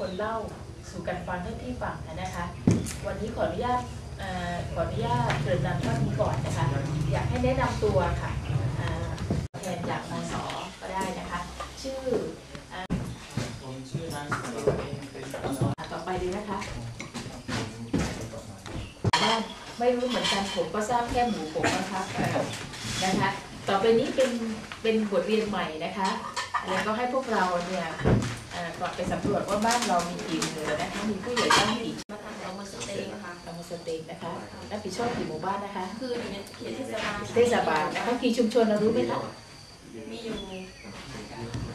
คนเล่าสู่กันฟังให้พี่ฟังนะคะ วันนี้ขออนุญาตเอ่อขออนุญาตเกริ่นนำท่านนี้ก่อนนะคะ อยากให้แนะนำตัวค่ะอ่าแทนจากมสก็ได้นะคะ ชื่อผมชื่อนายสุรเองเป็นอ่าต่อไปเลยนะคะบ้านไม่รู้เหมือนกันผมก็ทราบแค่หมูผมนะคะเอ่อนะคะ ต่อไปนี้เป็นเป็นบทเรียนใหม่นะคะ แล้วก็ให้พวกเราเนี่ยเอ่อกลับไปสำรวจว่าบ้านเรามีกี่หมู่นะคะมีผู้ใหญ่บ้านกี่มาทำเอามาสเต็กค่ะตำบลสเต็กนะคะรับผิดชอบกี่หมู่บ้านนะคะ คืออยู่ในเขตเทศบาลเทศบาลนะคะกี่ชุมชนเรารู้ไหมคะมีอยู่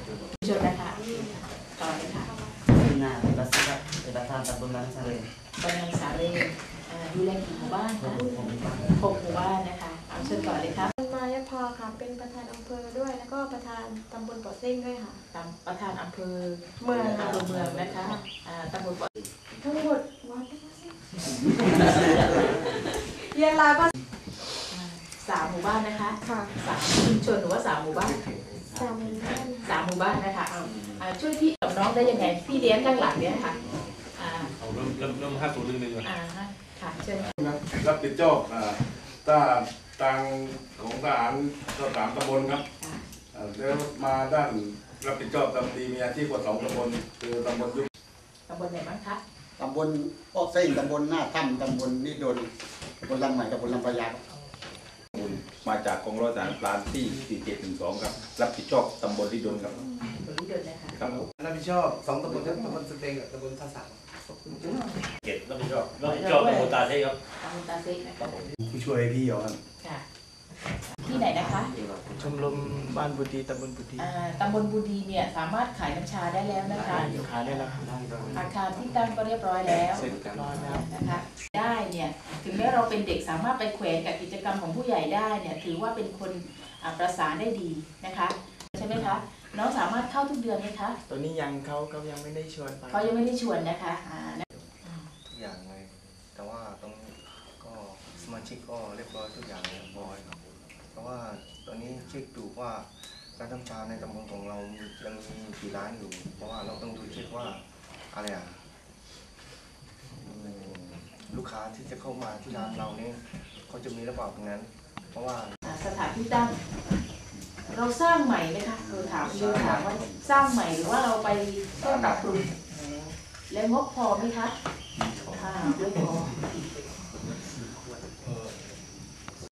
ชุมชนนะคะต่อเลยค่ะเป็นนายเป็นประธานเป็นประธานตำบลบางทะเลกำลังสาเรนเอ่อดูแลกี่หมู่บ้านผมคะผมมีบ้านหกหมู่บ้านนะคะ เอาเชิญต่อเลยครับมายพอค่ะ เป็นประธานอำเภอด้วย แล้วก็ประธานตำบลเกาะเส้งด้วยค่ะ ตามประธานอำเภอเมืองอำเภอเมืองนะคะอ่าตำบลปอทั้งหมดวัดเยนลาก็อ่าสามหมู่บ้านนะคะค่ะสามชุมชนหรือว่าสามหมู่บ้านสามหมู่บ้านสามหมู่บ้านนะคะเอาอ่าช่วยพี่กับน้องได้ยังไงพี่เลี้ยงข้างหลังเนี่ยค่ะอ่าเอาเริ่มเริ่มเริ่มห้าศูนย์หนึ่งหนึ่งก่อนอ่าค่ะเชิญรับผิดชอบอ่าถ้า ทางของทหารก็สามตำบลครับค่ะอ่าแล้วมาด้านรับผิดชอบตำดีมีอาชีพกว่าสองตำบลคือตำบลยุบตำบลไหนบ้างคะตำบลออกเส้นตำบลหน้าถ้ำตำบลนิดลตำบลลำใหม่ตำบลลำปะยาครับมาจากกองร้อยทหารพรานที่ 4712 ครับ รับผิดชอบตำบลลิดลครับบริเดินเลยค่ะครับผมรับผิดชอบสองตำบลครับตำบลสเต็งกับตำบลท่าสามเก็บรับผิดชอบรับผิดชอบตำบลตาเทครับ ตำบลตาเซ็กนะคะผู้ช่วยพี่เหรอครับค่ะที่ไหนนะคะชมรมบ้านบุตรีตำบลบุตรีอ่าตำบลบูดีเนี่ยสามารถขายน้ำชาได้แล้วนะคะ ขายได้แล้วครับอาคารที่ตั้งก็เรียบร้อยแล้วเสร็จเรียบร้อยแล้วนะคะได้เนี่ยถึงแม้เราเป็นเด็กสามารถไปแขวนกับกิจกรรมของผู้ใหญ่ได้เนี่ยถือว่าเป็นคนอ่าประสานได้ดีนะคะ ใช่ไหมคะน้องสามารถเข้าทุกเดือนไหมคะตอนนี้ยังเขาเขายังไม่ได้ชวนไป เขายังไม่ได้ชวนนะคะอ่า ทุกอย่างเลย แต่ว่าตรงก็สมา ชิกก็เรียบร้อยทุกอย่างเรียบร้อยครับเพราะว่าตอนนี้เช็คดูว่าการทำชาในตำบลของเรายังมีกี่ร้านอยู่ เพราะว่าเราต้องดูเช็คว่าอะไรอะอืมลูกค้าที่จะเข้ามาที่ร้านเราเนี่ยเขาจะมีหรือเปล่าตรงนั้น เพราะว่าอ่าสถานที่ตั้งเราสร้างใหม่ไหมคะเราถามเราถามว่าสร้างใหม่หรือว่าเราไปแค่ปรับปรุงแล้วงบพอไหมคะอ่าไม่พอ uh,